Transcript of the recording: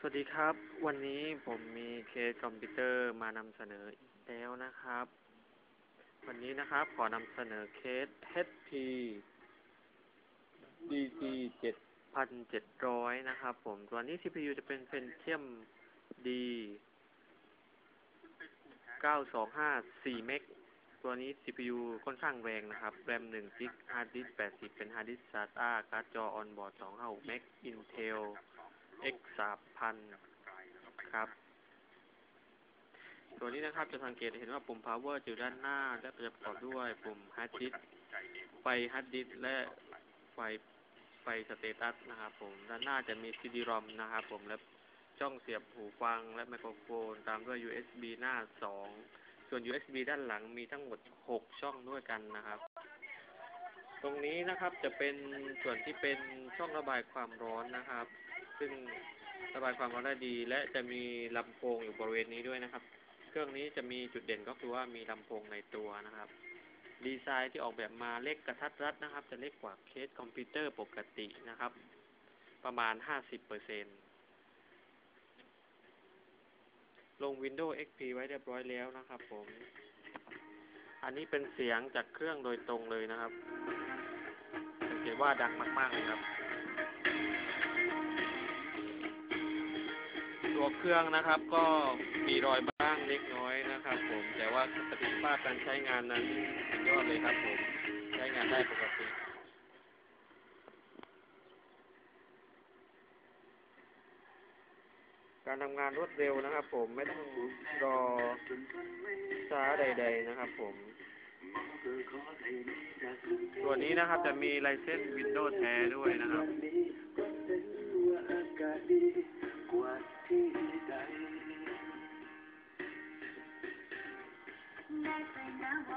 สวัสดีครับ วันนี้ผมมีเคสคอมพิวเตอร์มานำเสนออีกแล้วนะครับ วันนี้นะครับขอนำเสนอเคส HP DC 7700 นะครับผม ตัวนี้ CPU จะเป็น Pentium D 925 4เมกตัวนี้ CPU ค่อนข้างแรงนะครับ RAM 1กิก Hard Disk 80 เป็น Hard Disk SATA การ์ดจอ On-board 256เมก Intel X 3000ครับ ตัวนี้นะครับจะสังเกตเห็นว่าปุ่ม power อยู่ด้านหน้า และจะประกอบด้วยปุ่ม hard disk ไฟ hard disk และไฟไฟสเตตัสนะครับผม ด้านหน้าจะมี CD-ROM นะครับผม และช่องเสียบหูฟังและไมโครโฟน ตามด้วย USB หน้า2ส่วน USB ด้านหลังมีทั้งหมด 6 ช่องด้วยกันนะครับ ตรงนี้นะครับจะเป็นส่วนที่เป็นช่องระบายความร้อนนะครับ ซึ่งระบายความร้อนได้ดี และจะมีลำโพงอยู่บริเวณนี้ด้วยนะครับ เครื่องนี้จะมีจุดเด่นก็คือว่ามีลำโพงในตัวนะครับ ดีไซน์ที่ออกแบบมาเล็กกระทัดรัดนะครับ จะเล็กกว่าเคสคอมพิวเตอร์ปกตินะครับ ประมาณ 50เปอร์เซ็นลง Windows XP ไว้เรียบร้อยแล้วนะครับผม อันนี้เป็นเสียงจากเครื่องโดยตรงเลยนะครับสังเกตว่าดังมาก ๆ เลยครับ เครื่องนะครับ ก็มีรอยบ้างเล็กน้อยนะครับ ผม แต่ว่าประสิทธิภาพการใช้งานนั้นสุดยอดเลยครับผม ใช้งานได้ปกติการทำงานรวดเร็วนะครับ ผมไม่ต้องรอช้าใด ๆ นะครับ ผม ตัวนี้นะครับจะมีลายเส้นวินโดว์แท้ด้วยนะครับ แน่ใจนะว่